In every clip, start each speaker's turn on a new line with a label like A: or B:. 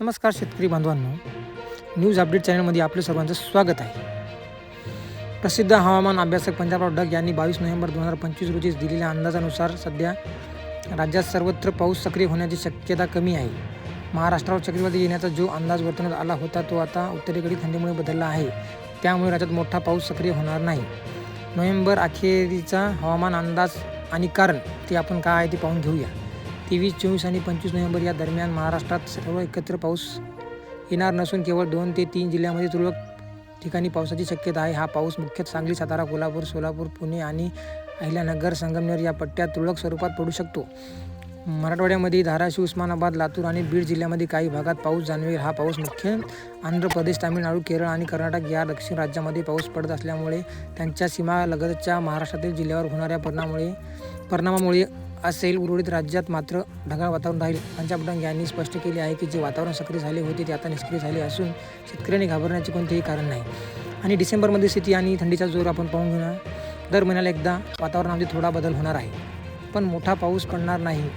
A: नमस्कार शेतकरी बांधवांनो. न्यूज अपडेट चॅनलमध्ये आपलं सर्वांचं स्वागत आहे. प्रसिद्ध हवामान अभ्यासक पंजाबराव डग यांनी बावीस नोव्हेंबर दोन हजार पंचवीस रोजी दिलेल्या अंदाजानुसार सध्या राज्यात सर्वत्र पाऊस सक्रिय होण्याची शक्यता कमी आहे. महाराष्ट्रावर चक्रीवादळ येण्याचा जो अंदाज वर्तवण्यात आला होता तो आता उत्तरेकडील थंडीमुळे बदलला आहे. त्यामुळे राज्यात मोठा पाऊस सक्रिय होणार नाही. नोव्हेंबर अखेरीचा हवामान अंदाज आणि कारण ते आपण काय आहे ते पाहून घेऊया. तेवीस चोवीस आणि पंचवीस नोव्हेंबर या दरम्यान महाराष्ट्रात सर्व एकत्र पाऊस येणार नसून केवळ दोन ते तीन जिल्ह्यामध्ये तुरळक ठिकाणी पावसाची शक्यता आहे. हा पाऊस मुख्यतः सांगली सातारा कोल्हापूर सोलापूर पुणे आणि अहिल्यानगर संगमनेर या पट्ट्यात तुरळक स्वरूपात पडू शकतो. मराठवाड्यामध्ये धाराशिव उस्मानाबाद लातूर आणि बीड जिल्ह्यामध्ये काही भागात पाऊस जाणवेल. हा पाऊस मुख्य आंध्र प्रदेश तामिळनाडू केरळ आणि कर्नाटक या दक्षिण राज्यामध्ये पाऊस पडत असल्यामुळे त्यांच्या सीमालगतच्या महाराष्ट्रातील जिल्ह्यावर होणाऱ्या परिणामामुळे परिणामामुळे असेल उर्वरित राज्यात मात्र ढगाळ वातावरण राहील. पंजाब डंग यांनी स्पष्ट केले आहे की जे वातावरण सक्रिय झाले होते ते आता निष्क्रिय झाले असून शेतकऱ्यांनी घाबरण्याचे कोणतेही कारण नाही. आणि डिसेंबरमध्ये स्थिती आणि थंडीचा जोर आपण पाहून घेणार. दर महिन्याला एकदा वातावरणामध्ये थोडा बदल होणार आहे. पण मोठा पाऊस पडणार नाही.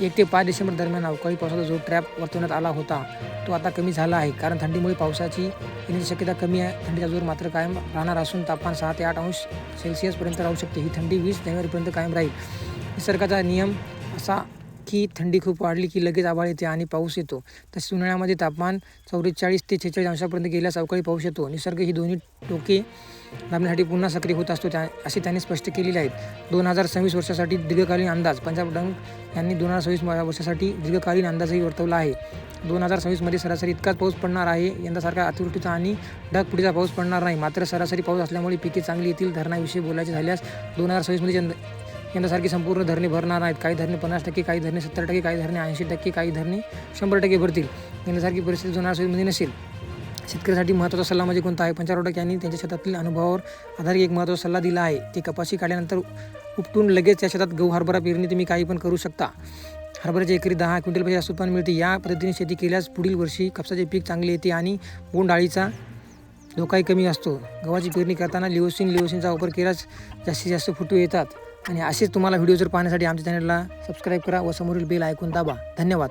A: एक ते पाच डिसेंबर दरम्यान अवकाळी पावसाचा जो ट्रॅप वर्तवण्यात आला होता. तो आता कमी झाला आहे. कारण थंडीमुळे पावसाची येण्याची शक्यता कमी आहे. थंडीचा जोर मात्र कायम राहणार असून तापमान सहा ते आठ अंश सेल्सिअसपर्यंत राहू शकते. ही थंडी वीस जानेवारीपर्यंत कायम राहील. निसर्गाचा नियम असा की थंडी खूप वाढली की लगेच आभाळ येते आणि पाऊस येतो. तसेच उन्हाळ्यामध्ये तापमान चौवेचाळीस ते छेचाळीस अंशापर्यंत गेल्यास अवकाळी पाऊस येतो. निसर्ग ही दोन्ही टोके दाबण्यासाठी पुन्हा सक्रिय होत असतो त्या असे त्यांनी स्पष्ट केलेले आहेत. दोन हजार सव्वीस वर्षासाठी दीर्घकालीन अंदाज पंजाब डंग यांनी दोन हजार सव्वीस वर्षासाठी दीर्घकालीन अंदाजही वर्तवला आहे. दोन हजार सव्वीसमध्ये सरासरी इतकाच पाऊस पडणार आहे यंदासारखा अतिवृष्टीचा आणि ढगफुटीचा पाऊस पडणार नाही. मात्र सरासरी पाऊस असल्यामुळे पिके चांगली येतील धरणाविषयी बोलायचे झाल्यास दोन हजार सव्वीसमध्ये यंदा यंदासारखी संपूर्ण धरणे भरणार नाहीत. काही धरणे पन्नास टक्के काही धरणे सत्तर टक्के काही धरणे ऐंशी टक्के काही धरणे शंभर टक्के भरतील. यंदासारखी परिस्थिती जुना हजार म्हणजे नसेल. शेतकऱ्यासाठी महत्त्वाचा सल्ला म्हणजे कोणता आहे? पंचारोटक यांनी त्यांच्या शेतातील अनुभवावर आधारित एक महत्त्वाचा सल्ला दिला आहे. ते कपाशी काढल्यानंतर उपटून लगेच त्या शेतात गहू हरभरा पेरणी तुम्ही काही पण करू शकता. हरभऱ्याच्या एकरी दहा क्विंटलपेक्षा जास्त उत्पन्न मिळते. या पद्धतीने शेती केल्यास पुढील वर्षी कापसाचे पीक चांगले येते आणि बोंड अळीचा धोकाही कमी असतो. गव्हाची पेरणी करताना लिओसिन लिओसिनचा वापर केल्यास जास्तीत जास्त फुटू येतात. आणि असेच तुम्हाला व्हिडिओ जर पाहण्यासाठी आमच्या चॅनलला सबस्क्राईब करा व समोरील बेल ऐकून दाबा. धन्यवाद.